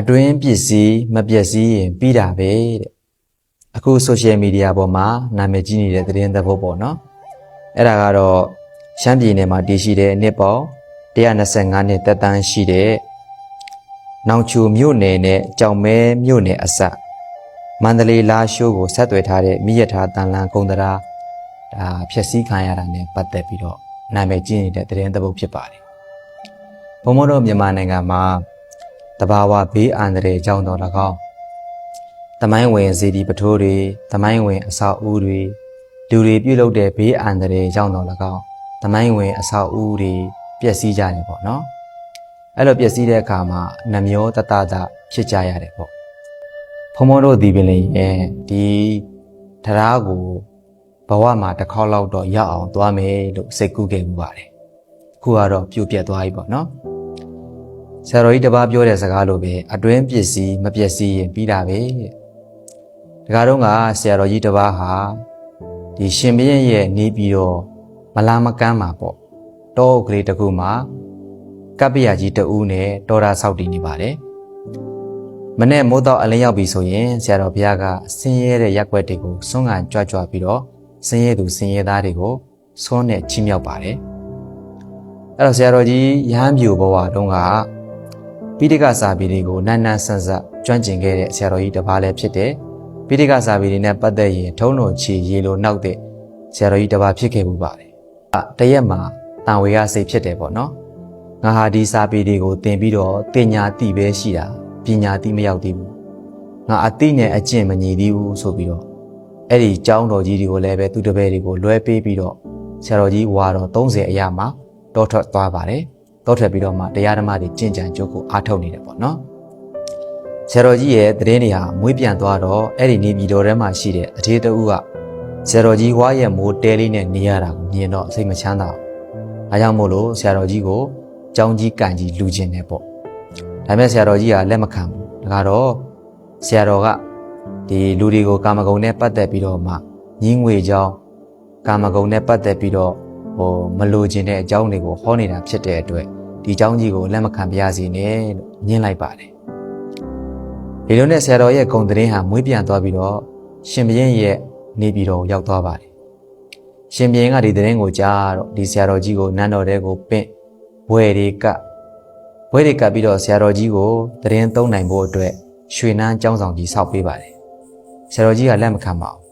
အတွင်းပစ္စည်းမပျက်စီးရင်ပြီးတာပဲတဲ့အခု social media ပေါ်မှာနာမည်ကြီးနေတဲ့သတင်းသဘောပေါ့နော်အဲ့ဒါကတော့ရှမ်းပြည်နယ်မှာတည်ရှိတဲ့နှစ်ပေါင်း125နှစ်တက်တန်းရှိတဲ့နောင်ချူမြို့နယ်နဲ့ကြောင်မဲမြို့နယ်အစပ်မန္တလေးလာရှိုးကိုဆက်သွယ်ထားတဲ့မိရထားတန်လန်ကုန်းတရာဒါဖြည့်ဆည်းခံရတာနဲ့ပတ်သက်ပြီးတော့နာမည်ကြီးနေတဲ့သတင်းသဘောဖြစ်ပါတယ်ဘုံမတော်မြန်မာနိုင်ငံမှာ တဘာဝဘေးအန္တရာယ်ကြောင့်တော်၎င်းတမိုင်းဝင်စီဒီပထိုးတွေတမိုင်းဝင်အဆောက်အဦတွေလူတွေပြုတ်လုပ်တဲ့ဘေးအန္တရာယ်ကြောင့်တော်၎င်းတမိုင်းဝင်အဆောက်အဦတွေပျက်စီးကြတယ်ပေါ့နော်အဲ့လိုပျက်စီးတဲ့အခါမှာနှမျောတတတဖြစ်ကြရတယ်ပေါ့ဖုံဖုံတို့ဒီပင်လည်းရဲ့ဒီတရားကိုဘဝမှာတစ်ခေါက်လောက်တော့ရောက်အောင်သွားမယ်လို့စိတ်ကူးခဲ့မှုပါတယ်အခုကတော့ပြိုပြက်သွားပြီပေါ့နော် ဆရာတော်ကြီးတပါးပြောတဲ့စကားလိုပဲအတွင်းပစ္စည်းမပျက်စီးရင်ပြီးတာပဲတဲ့။ဒါကတော့ကဆရာတော်ကြီးတပါးဟာဒီရှင်ဘရင်ရဲ့နေပြီးတော့မလာမကမ်းမှာပေါ့။တောအုပ်ကလေးတစ်ခုမှာကပ္ပယကြီးတဦးနဲ့တော်တာဆောက်တည်နေပါတယ်။မနေ့မိုးတော့အလင်းရောက်ပြီဆိုရင်ဆရာတော်ဘုရားကဆင်းရဲတဲ့ရက်ွက်တွေကိုဆွမ်းကန်ကြွကြွပြီးတော့ဆင်းရဲသူဆင်းရဲသားတွေကိုဆွမ်းနဲ့ချီးမြှောက်ပါတယ်။အဲ့တော့ဆရာတော်ကြီးရဟန်းပြူဘဝတုန်းက ပိဋကစာပေတွေကိုနန်းနန်းဆန်းဆန်းကျွမ်းကျင်ခဲ့တဲ့ဆရာတော်ကြီးတစ်ပါးလည်းဖြစ်တယ်။ပိဋကစာပေတွေနဲ့ပတ်သက်ရင်ထုံးလုံးချီရေလိုနောက်တဲ့ဆရာတော်ကြီးတစ်ပါးဖြစ်ခဲ့မှုပါတယ်။အတရက်မှာတန်ဝေရစိတ်ဖြစ်တယ်ပေါ့နော်။ငါဟာဒီစာပေတွေကိုသင်ပြီးတော့တင်ညာတိပဲရှိတာပညာတိမရောက်သေးဘူး။ငါအတိနဲ့အကျင့်မညီသေးဘူးဆိုပြီးတော့အဲ့ဒီကျောင်းတော်ကြီးတွေကိုလည်းပဲသူတပည့်တွေကိုလွဲပေးပြီးတော့ဆရာတော်ကြီးဝါတော်30အရာမှာတောထွက်သွားပါတယ်။ တောထွက်ပြီးတော့မှတရားဓမ္မတွေကြင်ကြံကြိုးကိုအားထုတ်နေတယ်ပေါ့နော်ဆရာတော်ကြီးရဲ့သတင်းတွေဟာမွေးပြန်သွားတော့အဲ့ဒီနေပြည်တော်ထဲမှာရှိတဲ့အထေးတဦးကဆရာတော်ကြီးဝါရဲ့မိုးတဲလေးနဲ့နေရတာကိုမြင်တော့စိတ်မချမ်းသာဘူး။အားကြောင့်မို့လို့ဆရာတော်ကြီးကိုကြောင်းကြီးကန်ကြီးလူကျင်တယ်ပေါ့။ဒါပေမဲ့ဆရာတော်ကြီးကလက်မခံဘူး။ဒါကတော့ဆရာတော်ကဒီလူတွေကိုကာမဂုဏ်နဲ့ပတ်သက်ပြီးတော့မှညင်းငွေကြောင်းကာမဂုဏ်နဲ့ပတ်သက်ပြီးတော့ဟိုမလိုချင်တဲ့အကြောင်းတွေကိုဟောနေတာဖြစ်တဲ့အတွက် ဒီအကြောင်းကြီးကိုလက်မခံပြရစီနဲ့လို့ညင်းလိုက်ပါတယ်ဒီလိုနဲ့ဆရာတော်ရဲ့ဂုံသတင်းဟာမွေးပြန်သွားပြီးတော့ရှင်ဘရင်ရဲ့နေပြည်တော်ကိုရောက်သွားပါတယ်ရှင်ဘရင်ကဒီသတင်းကိုကြားတော့ဒီဆရာတော်ကြီးကိုနန်းတော်ထဲကိုပင့်ဘွဲတွေကဘွဲတွေကပ်ပြီးတော့ဆရာတော်ကြီးကိုသတင်းသုံးနိုင်ဖို့အတွက်ရွှေနန်းကျောင်းဆောင်ကြီးဆောက်ပေးပါတယ်ဆရာတော်ကြီးကလက်မခံပါဘူး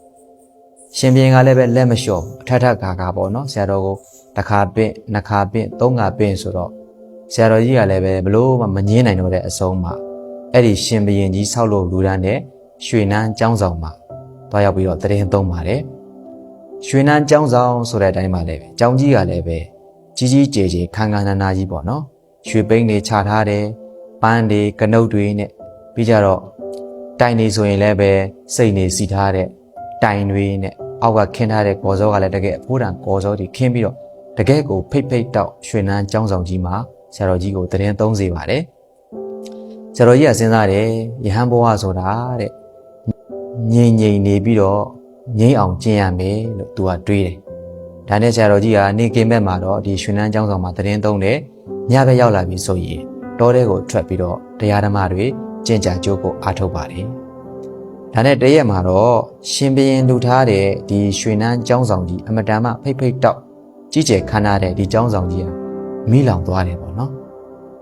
ရှင်ဘရင်ကလည်းပဲလက်မလျှော့ဘူးအထက်ထက်ဂါဂါပေါ့နော်ဆရာတော်ကိုတစ်ခါပင့်နှစ်ခါပင့်သုံးခါပင့်ဆိုတော့ ဆရာတော်ကြီးကလည်းပဲဘလို့မှမငင်းနိုင်တော့တဲ့အဆုံးမှာအဲ့ဒီရှင်ဘရင်ကြီးဆောက်လို့လူဒန်းတဲ့ရွှေနန်းကျောင်းဆောင်မှာတွားရောက်ပြီးတော့တရင်သုံးပါတယ်ရွှေနန်းကျောင်းဆောင်ဆိုတဲ့အတိုင်းပါလေပဲကျောင်းကြီးကလည်းပဲကြီးကြီးကျယ်ကျယ်ခန်းခန်းနာနာကြီးပေါ့နော်ရွှေပိန်းတွေခြာထားတယ်ပန်းတွေကနုတ်တွေနဲ့ပြီးကြတော့တိုင်နေဆိုရင်လည်းပဲစိတ်နေစီထားတဲ့တိုင်တွေနဲ့အောက်ကခင်းထားတဲ့ကော်စောကလည်းတကယ်အဖိုးတန်ကော်စောတွေခင်းပြီးတော့တကယ်ကိုဖိတ်ဖိတ်တောက်ရွှေနန်းကျောင်းဆောင်ကြီးမှာ ဆရာတော်ကြီးကိုတရင်သုံးစေပါတယ်ဆရာတော်ကြီးကစဉ်းစားတယ်ယဟန်ဘဝဆိုတာတဲ့ငြိမ်ငြိမ်နေပြီးတော့ငြိမ်အောင်ကျင့်ရမယ်လို့သူကတွေးတယ်ဒါနဲ့ဆရာတော်ကြီးကနေကင်းဘက်မှာတော့ဒီရွှေနန်းကျောင်းဆောင်မှာတရင်သုံးတယ်ညဘက်ရောက်လာပြီဆိုရင်တောထဲကိုထွက်ပြီးတော့တရားဓမ္မတွေကျင့်ကြံကြိုးကိုအားထုတ်ပါတယ်ဒါနဲ့တရက်မှာတော့ရှင်ဘရင်လူထားတဲ့ဒီရွှေနန်းကျောင်းဆောင်ကြီးအမတန်မှဖိတ်ဖိတ်တောက်ကြီးကျယ်ခမ်းနားတဲ့ဒီကျောင်းဆောင်ကြီးဟာ မိလောင်သွားတယ်ပေါ့နော်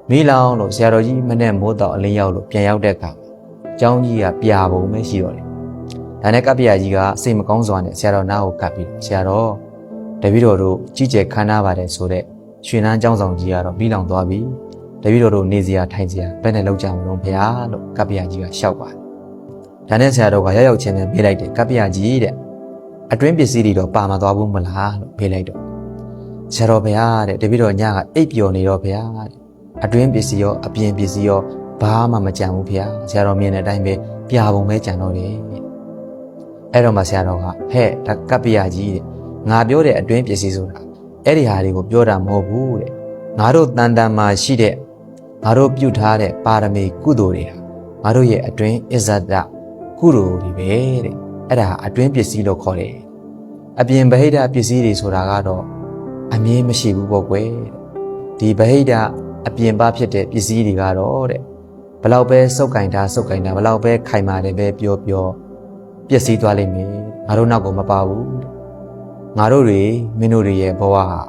မိလောင်လို့ဆရာတော်ကြီးမနဲ့မိုးတောက်အလင်းရောက်လို့ပြန်ရောက်တဲ့အခါမှာကျောင်းကြီးကပြာပုံပဲရှိတော့တယ်ဒါနဲ့ကပ္ပယကြီးကစိတ်မကောင်းစွာနဲ့ဆရာတော်နားကိုကပ်ပြီးဆရာတော်တပည့်တော်တို့ကြီးကျယ်ခမ်းနားပါတယ်ဆိုတဲ့ရွှေနန်းကျောင်းဆောင်ကြီးကတော့မိလောင်သွားပြီတပည့်တော်တို့နေစရာထိုင်စရာဘယ်နဲ့လောက်ကြမလို့ဘုရားလို့ကပ္ပယကြီးကရှောက်ပါတယ်ဒါနဲ့ဆရာတော်ကရောက်ရောက်ချင်းပဲပြေးလိုက်တယ်ကပ္ပယကြီးတဲ့အတွင်းပစ္စည်းတွေတော့ပါမသွားဘူးမလားလို့ပြေးလိုက်တော့ဆ ရာတော်ဘုရားတဲ့တပည့်တော်ညကအိပ်ပျော်နေတော့ဘုရားတဲ့အတွင်းပစ္စည်းရောအပြင်ပစ္စည်းရောဘာမှမကြံဘူးဘုရားဆရာတော်မြင်တဲ့အတိုင်းပဲပြာပုံပဲကြံတော့တယ်တဲ့အဲ့တော့မှဆရာတော်ကဟဲ့ဒါကပ္ပယကြီးတဲ့ငါပြောတဲ့အတွင်းပစ္စည်းဆိုတာအဲ့ဒီဟာတွေကိုပြောတာမဟုတ်ဘူးတဲ့ငါတို့တန်တန်မှာရှိတဲ့ငါတို့ပြုထားတဲ့ပါရမီကုသိုလ်တွေဟာငါတို့ရဲ့အတွင်းအစ္ဆဒကုသိုလ်တွေပဲတဲ့အဲ့ဒါအတွင်းပစ္စည်းလို့ခေါ်တယ်အပြင်ဗဟိတပစ္စည်းတွေဆိုတာကတော့ အမြင်မရှိဘူးပေါ့ကွယ်တဲ့ဒီဗဟိတအပြင်ပဖြစ်တဲ့ပစ္စည်းတွေကတော့တဲ့ဘလောက်ပဲစုပ်ကင်တာစုပ်ကင်တာဘလောက်ပဲခိုင်မာတယ်ပဲပြောပြောပျက်စီးသွားလိမ့်မယ်ငါတို့နောက်ကိုမပါဘူးတဲ့ငါတို့တွေမင်းတို့တွေရဲ့ဘဝဟာ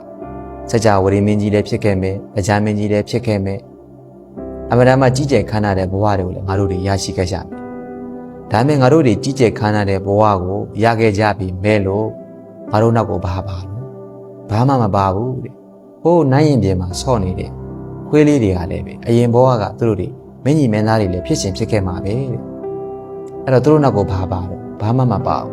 စကြဝဠာမင်းကြီးလည်းဖြစ်ခဲ့မယ်အကြမ်းမင်းကြီးလည်းဖြစ်ခဲ့မယ်အမှန်တမ်းမှကြီးကျယ်ခမ်းနားတဲ့ဘဝတွေကိုလည်းငါတို့တွေရရှိခဲ့ကြမယ်ဒါပေမဲ့ငါတို့တွေကြီးကျယ်ခမ်းနားတဲ့ဘဝကိုရခဲ့ကြပြီမဲ့လို့ငါတို့နောက်ကိုဘာပါလို့ ဘာမှမပါဘူးတဲ့ဟိုးနိုင်ရင်ပြေမှာဆော့နေတဲ့ခွေးလေးတွေကလည်းပဲအရင်ဘဝကသူတို့တွေမင်းကြီးမင်းသားတွေလည်းဖြစ်ရှင်ဖြစ်ခဲ့မှာပဲတဲ့အဲ့တော့သူတို့နောက်ကိုဘာပါလို့ဘာမှမပါဘူး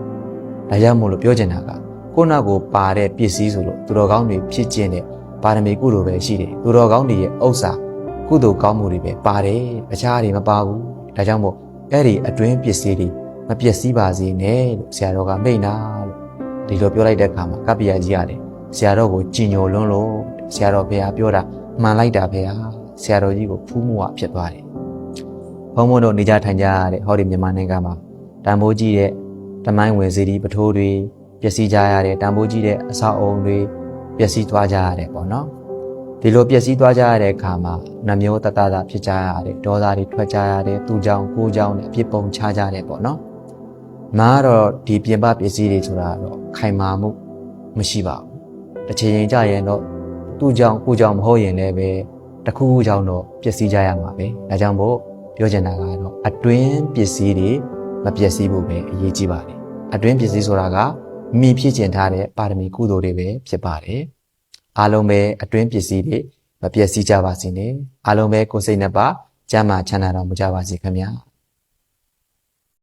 ဒါကြောင့်မို့လို့ပြောချင်တာကကိုယ့်နောက်ကိုပါတဲ့ပစ္စည်းဆိုလို့သူတော်ကောင်းတွေဖြစ်ခြင်းတဲ့ပါရမီကုသိုလ်ပဲရှိတယ်သူတော်ကောင်းတွေရဲ့ဥစ္စာကုသိုလ်ကောင်းမှုတွေပဲပါတယ်အခြားတွေမပါဘူးဒါကြောင့်မို့အဲ့ဒီအတွင်းပစ္စည်းတွေမပျက်စီးပါစေနဲ့လို့ဆရာတော်ကမိန့်တာလို့ဒီလိုပြောလိုက်တဲ့အခါမှာကပ္ပိယကြီးရတယ် ဆရာတော်ကိုကြည်ညိုလွန်းလို့ဆရာတော်ဘုရားပြောတာမှန်လိုက်တာဘုရားဆရာတော်ကြီးကိုဖူးမှုဝဖြစ်သွားတယ်ဘုံဘုံတို့နေကြထိုင်ကြရတဲ့ဟောဒီမြန်မာနိုင်ငံမှာတန်ဖိုးကြီးတဲ့တမိုင်းဝင်စီဒီပထိုးတွေပျက်စီးကြရတဲ့တန်ဖိုးကြီးတဲ့အဆောက်အုံတွေပျက်စီးသွားကြရတယ်ပေါ့နော်ဒီလိုပျက်စီးသွားကြရတဲ့အခါမှာနှမျိုးတတတာဖြစ်ကြရတယ်ဒေါသတွေထွက်ကြရတယ်သူကြောင့်ကိုကြောင့်နဲ့အပြစ်ပုံချကြတယ်ပေါ့နော်မာကတော့ဒီပြင်ပပစ္စည်းတွေဆိုတာတော့ခိုင်မာမှုမရှိပါဘူး တစ်ချိန်ချိန်ကြရင်တော့သူကြောင့်ကိုကြောင့်မဟုတ်ရင်လည်းပဲတစ်ခုခုကြောင့်တော့ပျက်စီးကြရမှာပဲဒါကြောင့်မို့ပြောချင်တာကတော့အတွင်းပစ္စည်းတွေမပျက်စီးဖို့ပဲအရေးကြီးပါတယ်အတွင်းပစ္စည်းဆိုတာကမိဖြစ်ကျင်ထားတဲ့ပါရမီကုသိုလ်တွေပဲဖြစ်ပါတယ်အားလုံးပဲအတွင်းပစ္စည်းတွေမပျက်စီးကြပါစေနဲ့အားလုံးပဲကိုယ်စိတ်နှစ်ပါးကျမ်းမာချမ်းသာတော်မူကြပါစေခင်ဗျာ